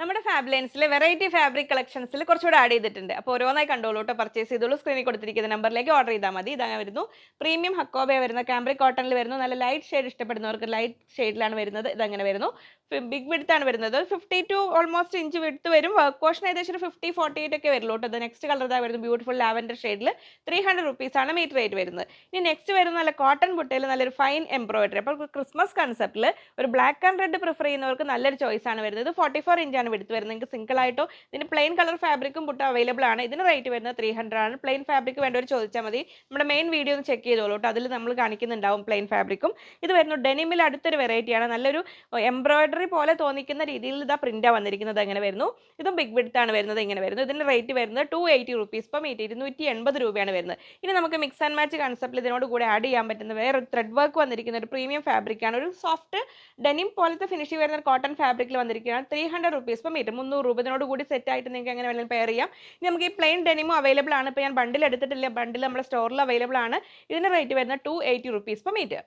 നമ്മുടെ ഫാബ്ലൈൻസിൽ variety fabric കളക്ഷൻസിൽ കുറച്ചുകൂടെ add ചെയ്തിട്ടുണ്ട്. അപ്പോൾ ഓരോന്നായി കണ്ടോളൂ കേട്ടോ. പർച്ചേസ് ചെയ്തോളൂ. സ്ക്രീനിൽ കൊടുത്തിരിക്കുന്ന നമ്പറിലേക്ക് ഓർഡർ ചെയ്താൽ മതി. ഇതങ്ങനെ വരുന്നു. പ്രീമിയം ഹക്കോബ വരുന്ന കാംബ്രിക് കോട്ടണിൽ വരുന്നു. നല്ല ലൈറ്റ് ഷെയ്ഡ് ഇഷ്ടപ്പെടുന്നവർക്ക് ലൈറ്റ് ഷെയ്ഡിലാണ് വരുന്നത്. ഇതങ്ങനെ വരുന്നു. ബിഗ് വിഡ്ത്ത് ആണ് വരുന്നത്. Fifty two almost inch width വരും വർക്ക് കോഷൻ ഏകദേശം ഒരു ഫിഫ്റ്റി ഫോർട്ടി എയ്റ്റ് ഒക്കെ വരുള്ളൂ കേട്ടോ. നെക്സ്റ്റ് കളർ ഇതാ വരുന്നത്. ബ്യൂട്ടിഫുൾ ലാവൻഡർ ഷെയ്ഡിൽ ത്രീ ഹൺഡ്രഡ് റുപ്പീസ് ആണ് മീറ്റർ റേറ്റ് വരുന്നത്. ഇനി നെക്സ്റ്റ് വരുന്ന നല്ല കോട്ടൺ ബുട്ടയിൽ നല്ലൊരു ഫൈൻ എംബ്രോയിഡറി അപ്പോൾ ക്രിസ്മസ് കൺസെപ്റ്റിൽ ഒരു ബ്ലാക്ക് ആൻഡ് റെഡ് പ്രിഫർ ചെയ്യുന്നവർക്ക് നല്ലൊരു ചോയ്സ് ആണ് വരുന്നത്. ഫോർട്ടി ഫോർ ഇഞ്ചാണ് വിടുത്ത് വരുന്നത്. നിങ്ങൾക്ക് സിംഗിൾ ആയിട്ടോ ഇതിന് പ്ലെയിൻ കളർ ഫാബ്രിക്കും പുട്ടും അവൈലബിൾ ആണ്. ഇതിന് റേറ്റ് വരുന്നത് ത്രീ ഹൺഡ്രഡ് ആണ്. പ്ലെയിൻ ഫാബ്രിക് വേണ്ടവർ ചോദിച്ചാൽ മതി. നമ്മുടെ മെയിൻ വീഡിയോ ഒന്ന് ചെക്ക് ചെയ്തോളൂ അതിൽ നമ്മൾ കാണിക്കുന്നുണ്ടാവും പ്ലെയിൻ ഫാബ്രിക്കും ഇത് വരുന്നു ഡെനിമിൽ അടുത്തൊരു വെറൈറ്റിയാണ് നല്ലൊരു എംബ്രോയിഡറി പോലെ തോന്നിക്കുന്ന രീതിയിൽ ഇതാ പ്രിന്റാണ് വന്നിരിക്കുന്നത്. എങ്ങനെ വരുന്നു. ഇതും ബിഗ് വിഡ്ത്ത് ആണ് വരുന്നത്. ഇങ്ങനെ വരുന്നു. ഇതിന്റെ റേറ്റ് വരുന്നത് ടു എയ്റ്റി റുപ്പീസ് ഇപ്പം ഇരുന്നൂറ്റി എൺപത് രൂപയാണ് വരുന്നത്. ഇനി നമുക്ക് മിക്സ് ആൻഡ് മാച്ച് കൺസെപ്റ്റിൽ ഇതിനോട് കൂടെ ആഡ് ചെയ്യാൻ പറ്റുന്ന വേറെ ത്രെഡ് വർക്ക് വന്നിരിക്കുന്ന ഒരു പ്രീമിയം ഫാബ്രിക് ആണ്. ഒരു സോഫ്റ്റ് ഡെനിം പോലത്തെ ഫിനിഷിംഗ് വരുന്ന കോട്ടൺ ഫാബ്രിക്കിൽ വന്നിരിക്കുകയാണ്. Three hundred rupees per metre മുന്നൂറ് രൂപ ഇതിനോട് കൂടി സെറ്റ് ആയിട്ട് നിങ്ങൾക്ക് എങ്ങനെ വേണമെങ്കിലും പെയർ ചെയ്യാം. ഇനി നമുക്ക് ഈ പ്ലെയിൻ ഡെനിമോ അവൈലബിൾ ആണ്. ഇപ്പോൾ ഞാൻ ബണ്ടിൽ എടുത്തിട്ടില്ല. ബണ്ടിൽ നമ്മുടെ സ്റ്റോറിൽ അവൈലബിൾ ആണ്. ഇതിന്റെ റേറ്റ് വരുന്നത് two eighty rupees per metre